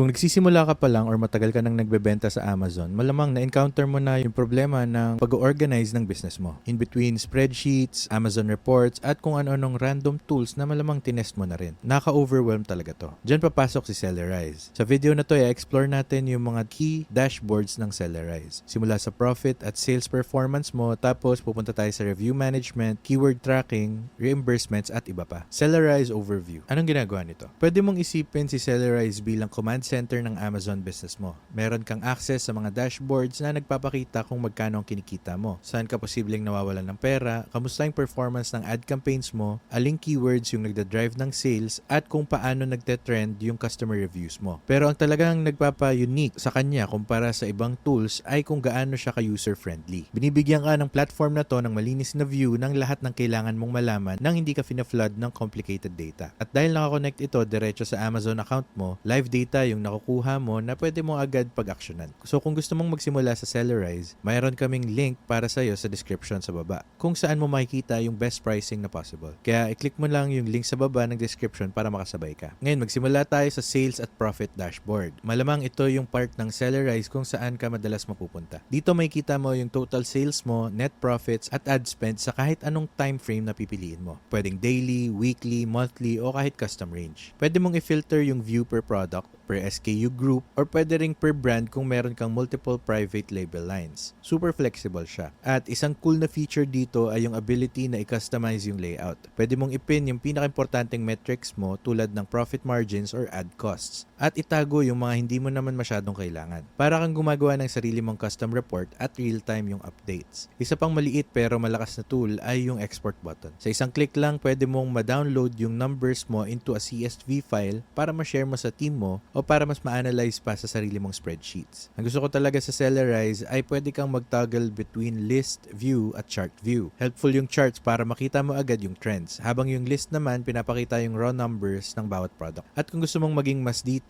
Kung nagsisimula ka pa lang or matagal ka nang nagbebenta sa Amazon, malamang na-encounter mo na yung problema ng pag-organize ng business mo. In between spreadsheets, Amazon reports, at kung ano-anong random tools na malamang tinest mo na rin. Naka-overwhelm talaga to. Diyan papasok si Sellerize. Sa video na to, i-explore natin yung mga key dashboards ng Sellerize. Simula sa profit at sales performance mo, tapos pupunta tayo sa review management, keyword tracking, reimbursements, at iba pa. Sellerize Overview. Anong ginagawa nito? Pwede mong isipin si Sellerize bilang command center ng Amazon business mo. Meron kang access sa mga dashboards na nagpapakita kung magkano ang kinikita mo, saan ka posibleng nawawalan ng pera, kamusta yung performance ng ad campaigns mo, aling keywords yung nagda-drive ng sales, at kung paano nagte-trend yung customer reviews mo. Pero ang talagang nagpapa-unique sa kanya kumpara sa ibang tools ay kung gaano siya ka-user-friendly. Binibigyan ka ng platform na to ng malinis na view ng lahat ng kailangan mong malaman nang hindi ka fina-flood ng complicated data. At dahil nakakonect ito diretso sa Amazon account mo, live data yung nakukuha mo na pwede mo agad pag-actionan. So kung gusto mong magsimula sa Sellerize, mayroon kaming link para sa iyo sa description sa baba kung saan mo makikita yung best pricing na possible. Kaya i-click mo lang yung link sa baba ng description para makasabay ka. Ngayon magsimula tayo sa sales at profit dashboard. Malamang ito yung part ng Sellerize kung saan ka madalas mapupunta. Dito makikita mo yung total sales mo, net profits at ad spend sa kahit anong time frame na pipiliin mo. Pwedeng daily, weekly, monthly o kahit custom range. Pwede mong i-filter yung view per product per SKU group or pwede ring per brand kung meron kang multiple private label lines. Super flexible siya. At isang cool na feature dito ay yung ability na i-customize yung layout. Pwede mong ipin yung pinaka-importanting metrics mo tulad ng profit margins or ad costs. At itago yung mga hindi mo naman masyadong kailangan. Para kang gumagawa ng sarili mong custom report at real-time yung updates. Isa pang maliit pero malakas na tool ay yung export button. Sa isang click lang, pwede mong ma-download yung numbers mo into a CSV file para ma-share mo sa team mo o para mas ma-analyze pa sa sarili mong spreadsheets. Ang gusto ko talaga sa Sellerize ay pwede kang mag-toggle between list view at chart view. Helpful yung charts para makita mo agad yung trends, habang yung list naman pinapakita yung raw numbers ng bawat product. At kung gusto mong maging mas detailed,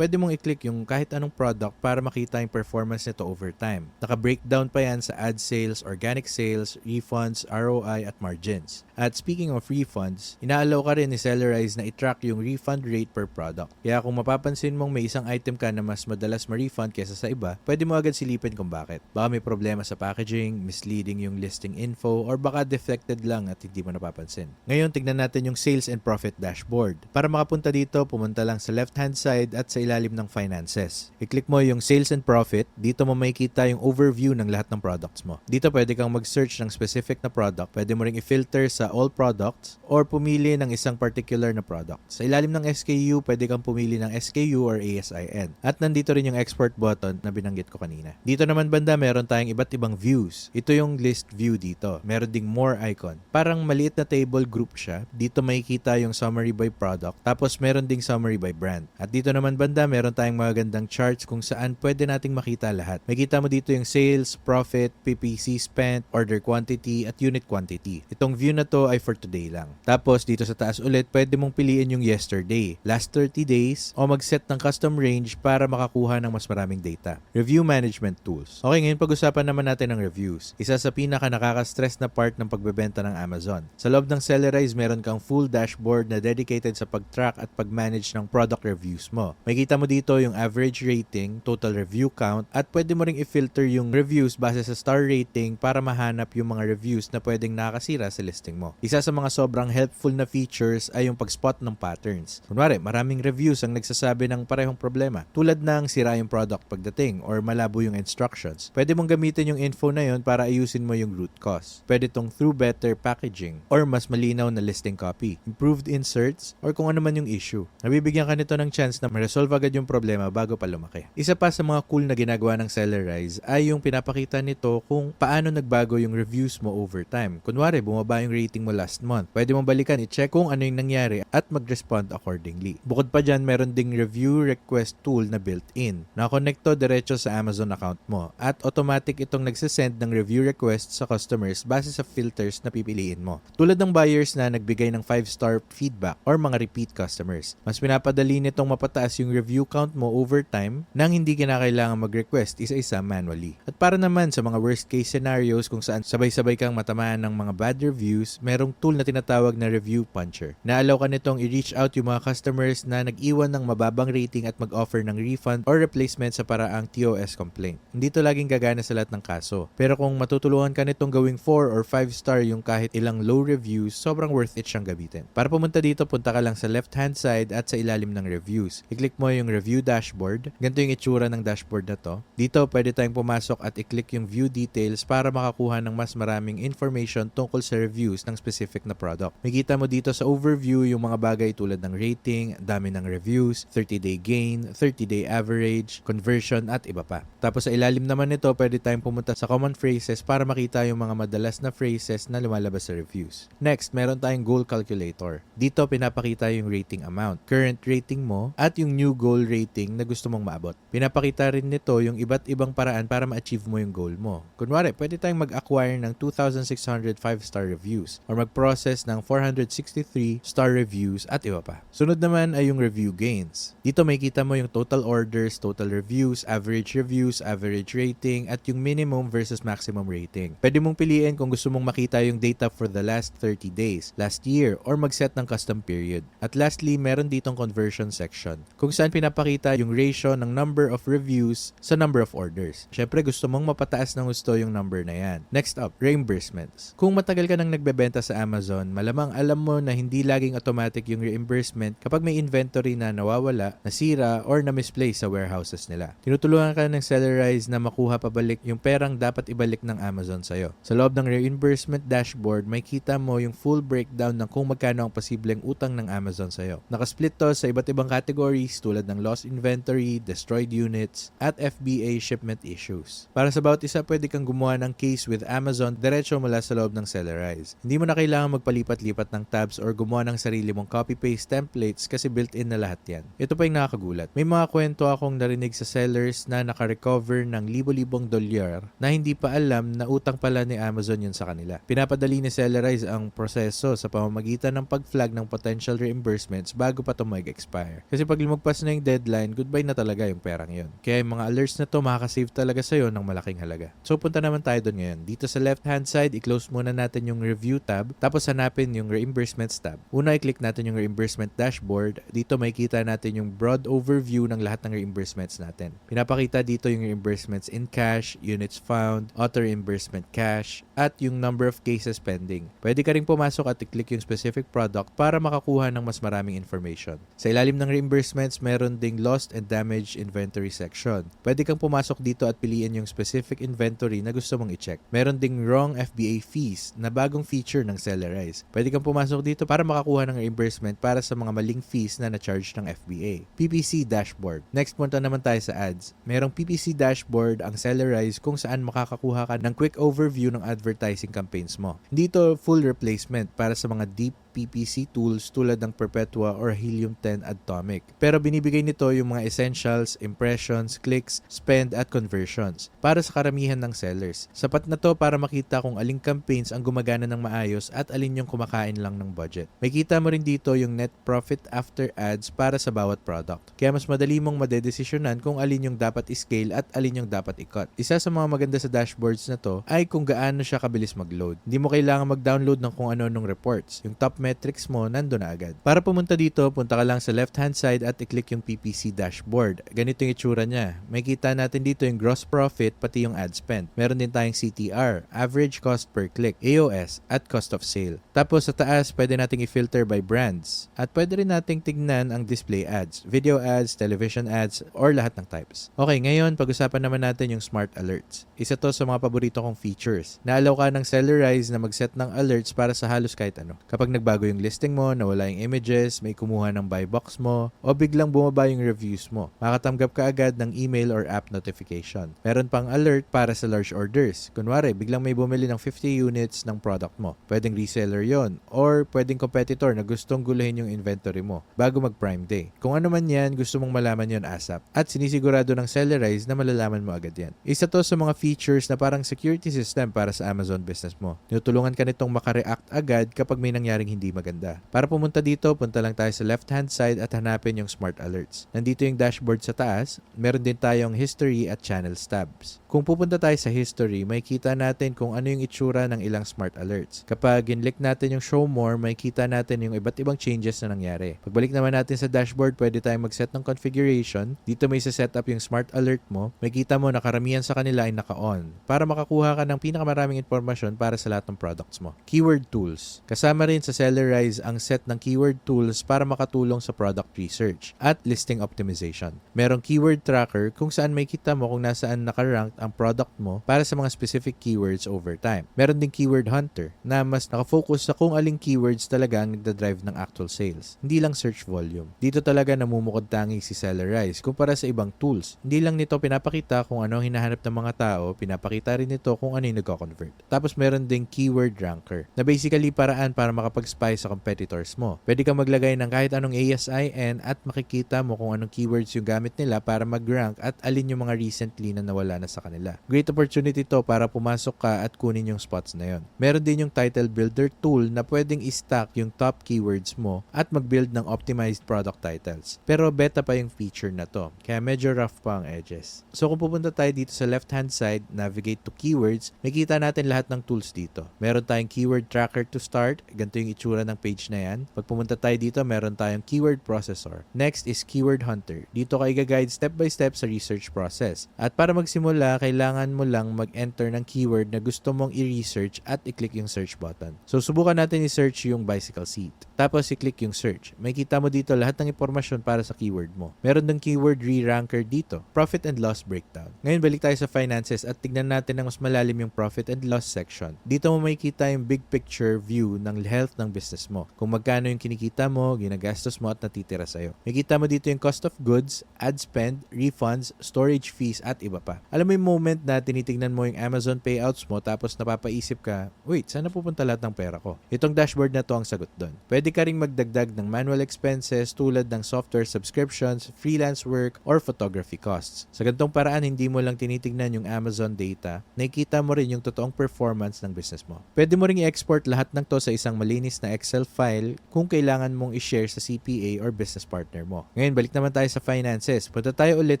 pwede mong i-click yung kahit anong product para makita yung performance nito over time. Naka-breakdown pa yan sa ad sales, organic sales, refunds, ROI at margins. At speaking of refunds, inaalaw ka rin ni Sellerize na i-track yung refund rate per product. Kaya kung mapapansin mong may isang item ka na mas madalas ma-refund kesa sa iba, pwede mo agad silipin kung bakit. Baka may problema sa packaging, misleading yung listing info, or baka defected lang at hindi mo napapansin. Ngayon, tignan natin yung sales and profit dashboard. Para makapunta dito, pumunta lang sa left-hand side at sa ilalim ng finances. I-click mo yung sales and profit. Dito mo makikita yung overview ng lahat ng products mo. Dito pwede kang mag-search ng specific na product. Pwede mo ring i-filter sa all products or pumili ng isang particular na product. Sa ilalim ng SKU, pwede kang pumili ng SKU or ASIN. At nandito rin yung export button na binanggit ko kanina. Dito naman banda, meron tayong iba't ibang views. Ito yung list view dito. Meron ding more icon. Parang maliit na table group siya. Dito makikita yung summary by product. Tapos meron ding summary by brand. At dito naman banda, meron tayong mga gandang charts kung saan pwede nating makita lahat. Makita mo dito yung sales, profit, PPC spent, order quantity, at unit quantity. Itong view na to ay for today lang. Tapos dito sa taas ulit, pwede mong piliin yung yesterday, last 30 days, o mag-set ng custom range para makakuha ng mas maraming data. Review management tools. Okay, ngayon pag-usapan naman natin ng reviews. Isa sa pinaka nakaka-stress na part ng pagbebenta ng Amazon. Sa loob ng Sellerize, meron kang full dashboard na dedicated sa pag-track at pag-manage ng product reviews mo. Makikita mo dito yung average rating, total review count, at pwede mo ring i-filter yung reviews base sa star rating para mahanap yung mga reviews na pwedeng nakakasira sa listing mo. Isa sa mga sobrang helpful na features ay yung pag-spot ng patterns. Kunwari, maraming reviews ang nagsasabi ng parehong problema. Tulad ng sira yung product pagdating or malabo yung instructions. Pwede mong gamitin yung info na yon para ayusin mo yung root cause. Pwede tong through better packaging or mas malinaw na listing copy, improved inserts, or kung ano man yung issue. Nabibigyan ka nito ng chance na ma-resolve agad yung problema bago pa lumaki. Isa pa sa mga cool na ginagawa ng Sellerize ay yung pinapakita nito kung paano nagbago yung reviews mo over time. Kunwari, bumaba yung rating mo last month. Pwede mong balikan, i-check kung ano yung nangyari at mag-respond accordingly. Bukod pa dyan, meron ding review request tool na built-in. Nakakonect to diretso sa Amazon account mo at automatic itong nagsisend ng review request sa customers base sa filters na pipiliin mo. Tulad ng buyers na nagbigay ng 5-star feedback or mga repeat customers. Mas pinapadali nitong mapataas yung review count mo over time nang hindi kinakailangan mag-request isa-isa manually. At para naman sa mga worst case scenarios kung saan sabay-sabay kang matamaan ng mga bad reviews, merong tool na tinatawag na review puncher. Naalaw ka nitong i-reach out yung mga customers na nag-iwan ng mababang rating at mag-offer ng refund or replacement sa paraang TOS complaint. Hindi to laging gagana sa lahat ng kaso. Pero kung matutulungan ka nitong gawing 4 or 5 star yung kahit ilang low reviews, sobrang worth it siyang gamitin. Para pumunta dito, punta ka lang sa left hand side at sa ilalim ng reviews. I-click mo yung review dashboard. Ganito yung itsura ng dashboard na to. Dito, pwede tayong pumasok at i-click yung view details para makakuha ng mas maraming information tungkol sa reviews ng specific na product. Makita mo dito sa overview yung mga bagay tulad ng rating, dami ng reviews, 30-day gain, 30-day average, conversion at iba pa. Tapos sa ilalim naman nito, pwede tayong pumunta sa common phrases para makita yung mga madalas na phrases na lumalabas sa reviews. Next, meron tayong goal calculator. Dito pinapakita yung rating amount, current rating mo, at yung new goal rating na gusto mong maabot. Pinapakita rin nito yung iba't ibang paraan para ma-achieve mo yung goal mo. Kunwari, pwede tayong mag-acquire ng 2,605 star reviews or mag-process ng 463 star reviews at iba pa. Sunod naman ay yung review gains. Dito may kita mo yung total orders, total reviews, average reviews, average rating, at yung minimum versus maximum rating. Pwede mong piliin kung gusto mong makita yung data for the last 30 days, last year, or mag-set ng custom period. At lastly, meron ditong conversion section kung saan pinapakita yung ratio ng number of reviews sa number of orders. Syempre, gusto mong mapataas ng gusto yung number na yan. Next up, reimbursements. Kung matagal ka nang nagbebenta sa Amazon, malamang alam mo na hindi laging automatic yung reimbursement kapag may inventory na nawawala, nasira, or na-misplace sa warehouses nila. Tinutulungan ka ng Sellerize na makuha pabalik yung perang dapat ibalik ng Amazon sa'yo. Sa loob ng reimbursement dashboard, may kita mo yung full breakdown ng kung magkano ang posibleng utang ng Amazon sa'yo. Nakasplit to sa iba't ibang categories tulad ng lost inventory, destroyed units, at FBA shipment issues. Para sa bawat isa, pwede kang gumawa ng case with Amazon diretso mula sa loob ng Sellerize. Hindi mo na kailangan magpalipat-lipat ng tabs or gumawa ng sarili mong copy-paste templates kasi built-in na lahat yan. Ito pa yung nakakagulat. May mga kwento akong narinig sa sellers na nakarecover ng libo-libong dolyar na hindi pa alam na utang pala ni Amazon yun sa kanila. Pinapadali ni Sellerize ang proseso sa pamamagitan ng pag-flag ng potential reimbursements bago pa ito mag-expire. Kasi pag lumagpas na yung deadline, goodbye na talaga yung perang yun. Kaya yung mga alerts na to makakasave talaga sa'yo ng malaking halaga. So punta naman tayo doon ngayon. Dito sa left hand side, i-close muna natin yung review tab, tapos hanapin yung reimbursements tab. Una, i-click natin yung reimbursement dashboard. Dito makikita natin yung broad overview ng lahat ng reimbursements natin. Pinapakita dito yung reimbursements in cash, units found, auto reimbursement cash, at yung number of cases pending. Pwede ka rin pumasok at i-click yung specific product para makakuha ng mas maraming information. Sa ilalim ng reimbursements, meron ding lost and damaged inventory section. Pwede kang pumasok dito at piliin yung specific inventory na gusto mong i-check. Meron ding wrong FBA fees na bagong feature ng Sellerize. Pwede kang pumasok dito para makakuha ng reimbursement para sa mga maling fees na na-charge ng FBA. PPC dashboard. Next punta naman tayo sa ads. Merong PPC dashboard ang Sellerize kung saan makakakuha ka ng quick overview ng advertising campaigns mo. Dito full replacement para sa mga deep PPC tools tulad ng Perpetua or Helium 10 Atomic. Pero binibigay nito yung mga essentials, impressions, clicks, spend at conversions para sa karamihan ng sellers. Sapat na to para makita kung aling campaigns ang gumagana ng maayos at alin yung kumakain lang ng budget. May kita mo rin dito yung net profit after ads para sa bawat product. Kaya mas madali mong madedesisyonan kung alin yung dapat i-scale at alin yung dapat i-cut. Isa sa mga maganda sa dashboards na to ay kung gaano siya kabilis mag-load. Hindi mo kailangan mag-download ng kung ano-anong reports. Yung top metrics mo, nando na agad. Para pumunta dito, punta ka lang sa left-hand side at i-click yung PPC dashboard. Ganito yung itsura niya. May kita natin dito yung gross profit pati yung ad spend. Meron din tayong CTR, average cost per click, AOS, at cost of sale. Tapos sa taas, pwede nating i-filter by brands. At pwede rin nating tignan ang display ads, video ads, television ads, or lahat ng types. Okay, ngayon pag-usapan naman natin yung smart alerts. Isa to sa mga paborito kong features. Naalaw ka ng Sellerize na mag-set ng alerts para sa halos kahit ano. Kapag nagbago yung listing mo, nawala yung images, may kumuha ng buy box mo, o biglang bumaba yung reviews mo, makatanggap ka agad ng email or app notification. Meron pang alert para sa large orders. Kunwari, biglang may bumili ng 50 units ng product mo. Pwedeng reseller yon or pwedeng competitor na gustong guluhin yung inventory mo bago mag Prime Day. Kung ano man yan, gusto mong malaman yon ASAP. At sinisigurado ng Sellerize na malalaman mo agad yan. Isa to sa mga features na parang security system para sa Amazon business mo. Tinutulungan ka nitong makareact agad kapag may nangyaring hindi maganda. Para pumunta dito, punta lang tayo sa left-hand side at hanapin yung smart alerts. Nandito yung dashboard sa taas, meron din tayong history at channels tabs. Kung pupunta tayo sa history, may kita natin kung ano yung itsura ng ilang smart alerts. Kapag ginlik natin yung show more, may kita natin yung iba't ibang changes na nangyari. Pagbalik naman natin sa dashboard, pwede tayong mag-set ng configuration. Dito may sa setup yung smart alert mo. May kita mo na karamihan sa kanila ay naka-on para makakuha ka ng pinakamaraming impormasyon para sa lahat ng products mo. Keyword tools. Kasama rin sa Sellerize ang set ng keyword tools para makatulong sa product research at listing optimization. Merong keyword tracker kung saan may kita mo kung nasaan nakarank ang product mo para sa mga specific keywords over time. Meron ding keyword hunter na mas nakafocus sa kung aling keywords talaga ang nagdadrive ng actual sales. Hindi lang search volume. Dito talaga namumukod tangi si Sellerize kumpara sa ibang tools. Hindi lang nito pinapakita kung ano ang hinahanap ng mga tao, pinapakita rin nito kung ano yung nagko-convert. Tapos meron ding keyword ranker na basically paraan para makapag-spy sa competitors mo. Pwede kang maglagay ng kahit anong ASIN at makikita mo kung anong keywords yung gamit nila para mag-rank at alin yung mga recently na nawala na sa kanila. Great opportunity to para pumasok ka at kunin yung spots na yon. Meron din yung title builder tool na pwedeng i-stack yung top keywords mo at mag-build ng optimized product titles. Pero beta pa yung feature na to, kaya medyo rough pa ang edges. So kung pupunta tayo dito sa left-hand side, navigate to keywords, makita natin lahat ng tools dito. Meron tayong keyword tracker to start, ganito yung itsura ng page na yan. Pag pumunta tayo dito, meron tayong keyword processor. Next is keyword hunter. Dito ka i-guide step by step sa research process. At para magsimula, kailangan mo lang mag-enter ng keyword na gusto mong i-research at i-click yung search button. So subukan natin i-search yung bicycle seat. Tapos i-click yung search. May kita mo dito lahat ng impormasyon para sa keyword mo. Meron ng keyword re-ranker dito. Profit and loss breakdown. Ngayon balik tayo sa finances at tignan natin ng mas malalim yung profit and loss section. Dito mo makikita yung big picture view ng health ng business mo. Kung magkano yung kinikita mo, ginagastos mo at natitira sa'yo. Makikita mo dito yung cost of goods, ad spend, refunds, storage fees at iba pa. Alam mo yung moment na tinitignan mo yung Amazon payouts mo tapos napapaisip ka, wait, saan napupunta lahat ng pera ko? Itong dashboard na to ang sagot doon. Pwede ka ring magdagdag ng manual expenses tulad ng software subscriptions, freelance work, or photography costs. Sa ganitong paraan, hindi mo lang tinitignan yung Amazon data, nakikita mo rin yung totoong performance ng business mo. Pwede mo ring i-export lahat ng to sa isang malinis na Excel file kung kailangan mong i-share sa CPA or business partner mo. Ngayon, balik naman tayo sa finances. Punta tayo ulit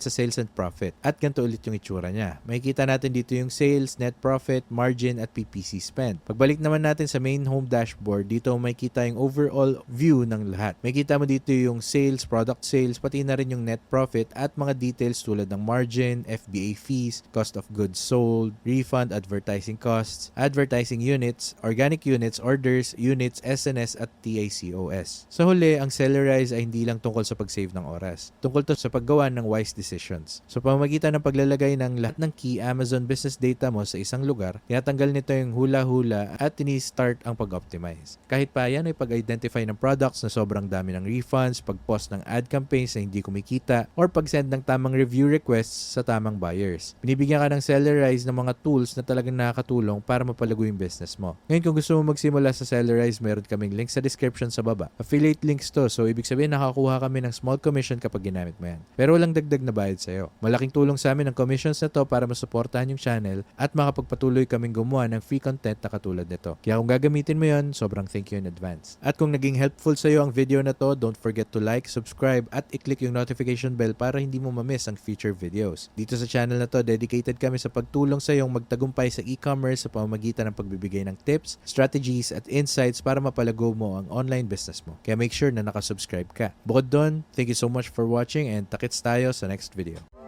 sa sales and profit. At ganito ulit yung itsura niya. Makikita natin dito yung sales, net profit, margin, at PPC spend. Pagbalik naman natin sa main home dashboard, dito may kita yung overall view ng lahat. May kita mo dito yung sales, product sales, pati na rin yung net profit at mga details tulad ng margin, FBA fees, cost of goods sold, refund, advertising costs, advertising units, organic units, orders, units, SNS at TICOS. Sa huli, ang Sellerize ay hindi lang tungkol sa pag-save ng oras. Tungkol to sa paggawa ng wise decisions. So pamamagitan ng paglalagay ng lahat ng key Amazon business data mo sa isang lugar, tinatanggal nito yung hula-hula at tini-start ang pag-optimize. Kahit pa yan ay pag-identify ng products na sobrang dami ng refunds, pag-post ng ad campaigns na hindi kumikita, or pag-send ng tamang review requests sa tamang buyers. Binibigyan ka ng Sellerize ng mga tools na talagang nakakatulong para mapalago yung business mo. Ngayon kung gusto mo magsimula sa Sellerize, meron kaming link sa description sa baba. Affiliate links to, so ibig sabihin nakakuha kami ng small commission kapag ginamit mo yan. Pero walang dagdag na bayad sa'yo. Malaking tulong sa amin ang commissions na to para masuportahan yung channel at makapagpatuloy kaming gumawa ng free content na katulad nito. Kaya kung gagamitin mo yon, sobrang thank you in advance. At kung naging helpful sa'yo ang video na to, don't forget to like, subscribe, at i-click yung notification bell para hindi mo ma-miss ang future videos. Dito sa channel na to, dedicated kami sa pagtulong sa iyong magtagumpay sa e-commerce sa pamamagitan ng pagbibigay ng tips, strategies, at insights para mapalago mo ang online business mo. Kaya make sure na nakasubscribe ka. Bukod doon, thank you so much for watching and takits tayo sa next video.